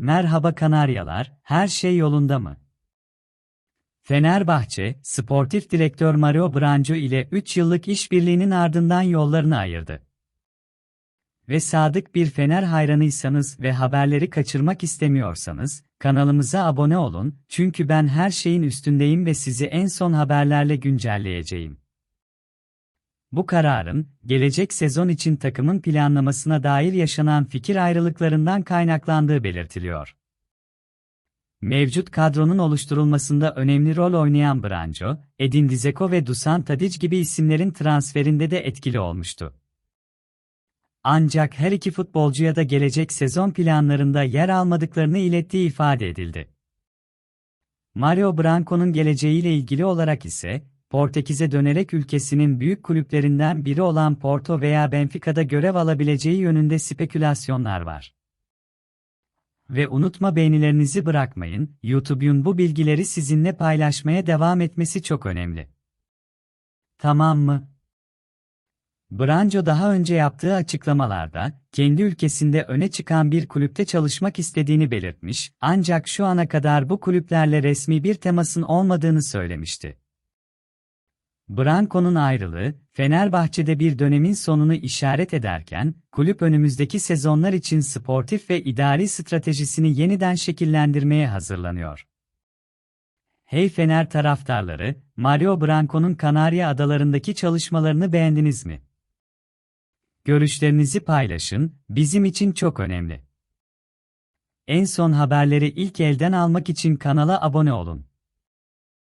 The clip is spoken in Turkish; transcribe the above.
Merhaba Kanaryalar, her şey yolunda mı? Fenerbahçe, sportif direktör Mario Branco ile 3 yıllık işbirliğinin ardından yollarını ayırdı. Ve sadık bir Fener hayranıysanız ve haberleri kaçırmak istemiyorsanız, kanalımıza abone olun, çünkü ben her şeyin üstündeyim ve sizi en son haberlerle güncelleyeceğim. Bu kararın, gelecek sezon için takımın planlamasına dair yaşanan fikir ayrılıklarından kaynaklandığı belirtiliyor. Mevcut kadronun oluşturulmasında önemli rol oynayan Branco, Edin Dzeko ve Dusan Tadic gibi isimlerin transferinde de etkili olmuştu. Ancak her iki futbolcuya da gelecek sezon planlarında yer almadıklarını ilettiği ifade edildi. Mario Branco'nun geleceğiyle ilgili olarak ise, Portekiz'e dönerek ülkesinin büyük kulüplerinden biri olan Porto veya Benfica'da görev alabileceği yönünde spekülasyonlar var. Ve unutma beğenilerinizi bırakmayın, YouTube'un bu bilgileri sizinle paylaşmaya devam etmesi çok önemli. Tamam mı? Branco daha önce yaptığı açıklamalarda, kendi ülkesinde öne çıkan bir kulüpte çalışmak istediğini belirtmiş, ancak şu ana kadar bu kulüplerle resmi bir temasın olmadığını söylemişti. Branco'nun ayrılığı, Fenerbahçe'de bir dönemin sonunu işaret ederken, kulüp önümüzdeki sezonlar için sportif ve idari stratejisini yeniden şekillendirmeye hazırlanıyor. Hey Fener taraftarları, Mario Branco'nun Kanarya Adalarındaki çalışmalarını beğendiniz mi? Görüşlerinizi paylaşın, bizim için çok önemli. En son haberleri ilk elden almak için kanala abone olun.